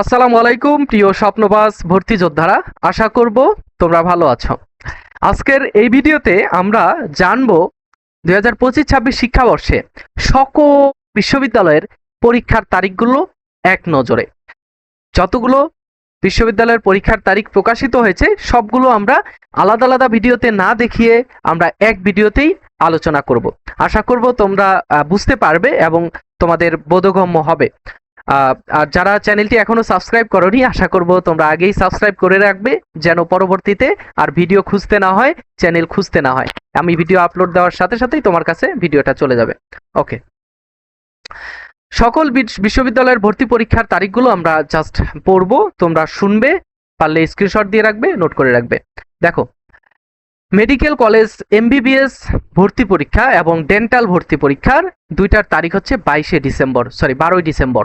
আসসালামু আলাইকুম, প্রিয় স্বপ্নবাস ভর্তি যোদ্ধারা। আশা করব তোমরা ভালো আছো। আজকের এই ভিডিওতে আমরা জানব দুই হাজার পঁচিশ ছাব্বিশ শিক্ষাবর্ষে সকল বিশ্ববিদ্যালয়ের পরীক্ষার তারিখগুলো এক নজরে। যতগুলো বিশ্ববিদ্যালয়ের পরীক্ষার তারিখ প্রকাশিত হয়েছে, সবগুলো আমরা আলাদা আলাদা ভিডিওতে না দেখিয়ে আমরা এক ভিডিওতেই আলোচনা করব। আশা করব তোমরা বুঝতে পারবে এবং তোমাদের বোধগম্য হবে। আর যারা চ্যানেলটি এখনও সাবস্ক্রাইব করনি, আশা করব তোমরা আগেই সাবস্ক্রাইব করে রাখবে, যেন পরবর্তীতে আর ভিডিও খুঁজতে না হয় চ্যানেল খুঁজতে না হয়। আমি ভিডিও আপলোড দেওয়ার সাথে সাথেই তোমার কাছে ভিডিওটা চলে যাবে। ওকে সকল বিশ- বিশ্ববিদ্যালয়ের ভর্তি পরীক্ষার তারিখগুলো আমরা জাস্ট পড়ব, তোমরা শুনবে, পারলে স্ক্রিনশট দিয়ে রাখবে নোট করে রাখবে। দেখো মেডিকেল কলেজ এমবিবিএস ভর্তি পরীক্ষা এবং ডেন্টাল ভর্তি পরীক্ষার দুইটার তারিখ হচ্ছে বাইশে ডিসেম্বর সরি বারোই ডিসেম্বর।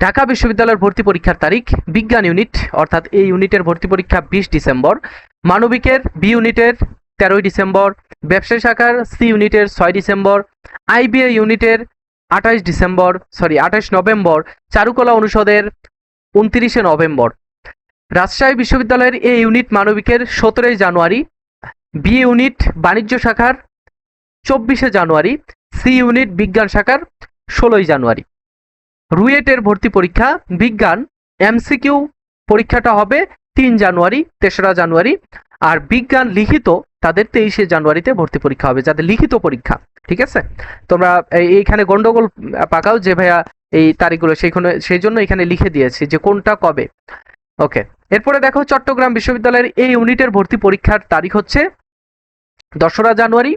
ঢাকা বিশ্ববিদ্যালয়ের ভর্তি পরীক্ষার তারিখ, বিজ্ঞান ইউনিট, অর্থাৎ এই ইউনিটের ভর্তি পরীক্ষা বিশ ডিসেম্বর। মানবিকের বি ইউনিটের তেরোই ডিসেম্বর। ব্যবসায়ী শাখার সি ইউনিটের ছয় ডিসেম্বর। আইবিএ ইউনিটের আঠাশ ডিসেম্বর সরি আঠাশ নভেম্বর। চারুকলা অনুষদের উনত্রিশে নভেম্বর। রাজশাহী বিশ্ববিদ্যালয়ের এ ইউনিট মানবিকের সতেরোই জানুয়ারি বি ইউনিট বাণিজ্য শাখার চব্বিশে জানুয়ারি, সি ইউনিট বিজ্ঞান শাখার ষোলোই জানুয়ারি। রুয়েটের ভর্তি পরীক্ষা, বিজ্ঞান, এমসিকিউ পরীক্ষাটা হবে তিন জানুয়ারি, তেসরা জানুয়ারি, আর বিজ্ঞান লিখিত তাদের তেইশে জানুয়ারিতে ভর্তি পরীক্ষা হবে, যাদের লিখিত পরীক্ষা, ঠিক আছে? তোমরা এই- এইখানে গন্ডগোল পাকাও যে ভাইয়া এই তারিখগুলো, সেইখানে সেই জন্য এখানে লিখে দিয়েছি যে কোনটা কবে। ওকে, এরপরে দেখো চট্টগ্রাম বিশ্ববিদ্যালয়ের এই ইউনিটের ভর্তি পরীক্ষার তারিখ হচ্ছে দশরা জানুয়ারি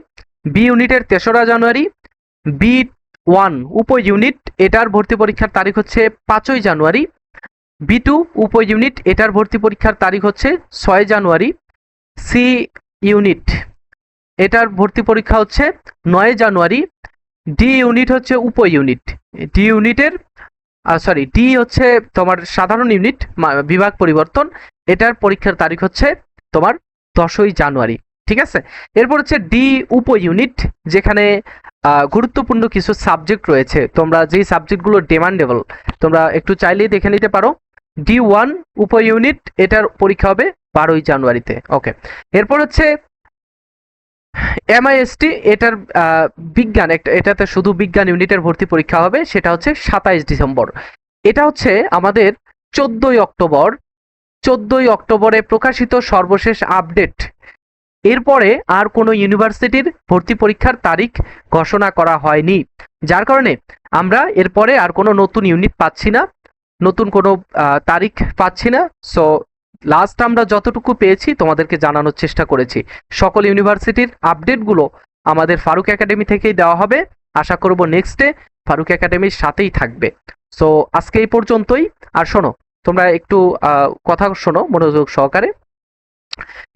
বি ইউনিটের তেসরা জানুয়ারি বি ওয়ান উপ ইউনিট এটার ভর্তি পরীক্ষার তারিখ হচ্ছে পাঁচই জানুয়ারি বি টু উপ ইউনিট এটার ভর্তি পরীক্ষার তারিখ হচ্ছে ছয় জানুয়ারি সি ইউনিট এটার ভর্তি পরীক্ষা হচ্ছে নয় জানুয়ারি ডি ইউনিট হচ্ছে উপ ইউনিট ডি ইউনিটের সরি ডি হচ্ছে তোমার সাধারণ ইউনিট বিভাগ পরিবর্তন, এটার পরীক্ষার তারিখ হচ্ছে তোমার দশই জানুয়ারি। ঠিক আছে? এরপর হচ্ছে ডি উপ ইউনিট যেখানে গুরুত্বপূর্ণ কিছু সাবজেক্ট রয়েছে। তোমরা যেই সাবজেক্টগুলো ডিমান্ডেবল তোমরা একটু চাইলেই দেখে নিতে পারো। ডি ওয়ান উপ ইউনিট এটার পরীক্ষা হবে বারোই জানুয়ারিতে। ওকে। এরপর হচ্ছে এমআইএসটি এটার বিজ্ঞান, একটা, এটাতে শুধু বিজ্ঞান ইউনিটের ভর্তি পরীক্ষা হবে, সেটা হচ্ছে সাতাইশ ডিসেম্বর। এটা হচ্ছে আমাদের চোদ্দই অক্টোবর। চোদ্দই অক্টোবরে প্রকাশিত সর্বশেষ আপডেট এরপরে আর কোনো ইউনিভার্সিটির ভর্তি পরীক্ষার তারিখ ঘোষণা করা হয়নি। যার কারণে আমরা এরপরে আর কোনো নতুন ইউনিট পাচ্ছি না, নতুন কোনো তারিখ পাচ্ছি না। সো লাস্ট আমরা যতটুকু পেয়েছি তোমাদেরকে জানানোর চেষ্টা করেছি। সকল ইউনিভার্সিটির আপডেটগুলো আমাদের ফারুক একাডেমি থেকেই দেওয়া হবে। আশা করব নেক্সটে ফারুক একাডেমির সাথেই থাকবে। সো আজকে এই পর্যন্তই। আর শোনো, তোমরা একটু কথা শোনো, মনোযোগ সহকারে।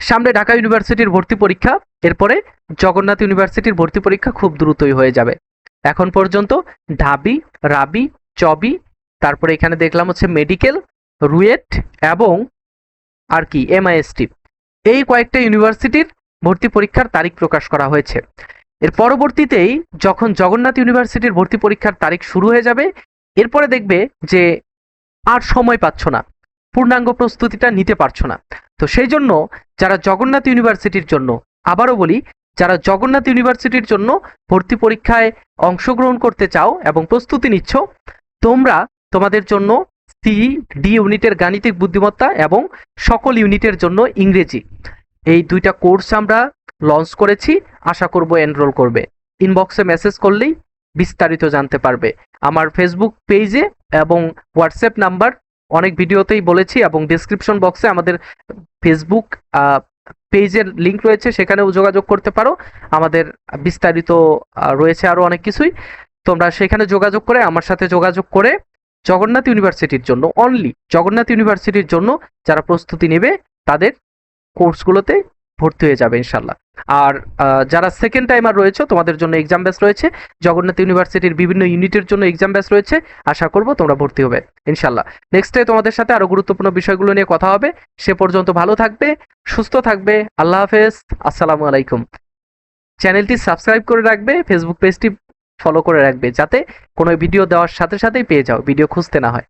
সামনে ঢাকা ইউনিভার্সিটির ভর্তি পরীক্ষা, এরপরে জগন্নাথ ইউনিভার্সিটির ভর্তি পরীক্ষা খুব দ্রুতই হয়ে যাবে। এখন পর্যন্ত ঢাবি, রাবি, চবি, তারপরে এখানে দেখলাম হচ্ছে মেডিকেল, রুয়েট এবং আর কি, এমআইএসটি। এই কয়েকটা ইউনিভার্সিটির ভর্তি পরীক্ষার তারিখ প্রকাশ করা হয়েছে। এর পরবর্তীতেই যখন জগন্নাথ ইউনিভার্সিটির ভর্তি পরীক্ষার তারিখ শুরু হয়ে যাবে, এরপরে দেখবে যে আর সময় পাচ্ছ না। পূর্ণাঙ্গ প্রস্তুতিটা নিতে পারছ না। তো সেই জন্য যারা জগন্নাথ ইউনিভার্সিটির জন্য, আবারও বলি, যারা জগন্নাথ ইউনিভার্সিটির জন্য ভর্তি পরীক্ষায় অংশগ্রহণ করতে চাও এবং প্রস্তুতি নিচ্ছ, তোমরা তোমাদের জন্য সি, ডি ইউনিটের গাণিতিক বুদ্ধিমত্তা এবং সকল ইউনিটের জন্য ইংরেজি। এই দুইটা কোর্স আমরা লঞ্চ করেছি, আশা করব এনরোল করবে। ইনবক্সে মেসেজ করলেই বিস্তারিত জানতে পারবে। আমার ফেসবুক পেজে এবং হোয়াটসঅ্যাপ নাম্বার অনেক ভিডিওতেই বলেছি এবং ডিসক্রিপশন বক্সে আমাদের ফেসবুক পেজের লিঙ্ক রয়েছে, সেখানেও যোগাযোগ করতে পারো। আমাদের বিস্তারিত রয়েছে আরও অনেক কিছুই। তোমরা সেখানে যোগাযোগ করে আমার সাথে যোগাযোগ করে জগন্নাথ ইউনিভার্সিটির জন্য অনলি জগন্নাথ ইউনিভার্সিটির জন্য যারা প্রস্তুতি নেবে, তাদের কোর্সগুলোতে ভর্তি হয়ে যাবে ইনশাল্লাহ আর যারা সেকেন্ড টাইমার রয়েছে, তোমাদের জন্য এক্সাম ব্যাচ রয়েছে, জগন্নাথ ইউনিভার্সিটির বিভিন্ন ইউনিটের জন্য এক্সাম ব্যাচ রয়েছে, আশা করব তোমরা ভর্তি হবে ইনশাল্লাহ নেক্সটে তোমাদের সাথে আরও গুরুত্বপূর্ণ বিষয়গুলো নিয়ে কথা হবে, সে পর্যন্ত ভালো থাকবে, সুস্থ থাকবে, আল্লাহ হাফেজ, আসসালামু আলাইকুম। চ্যানেলটি সাবস্ক্রাইব করে রাখবে ফেসবুক পেজটি ফলো করে রাখবে, যাতে কোনো ভিডিও দেওয়ার সাথে সাথেই পেয়ে যাও ভিডিও খুঁজতে না হয়।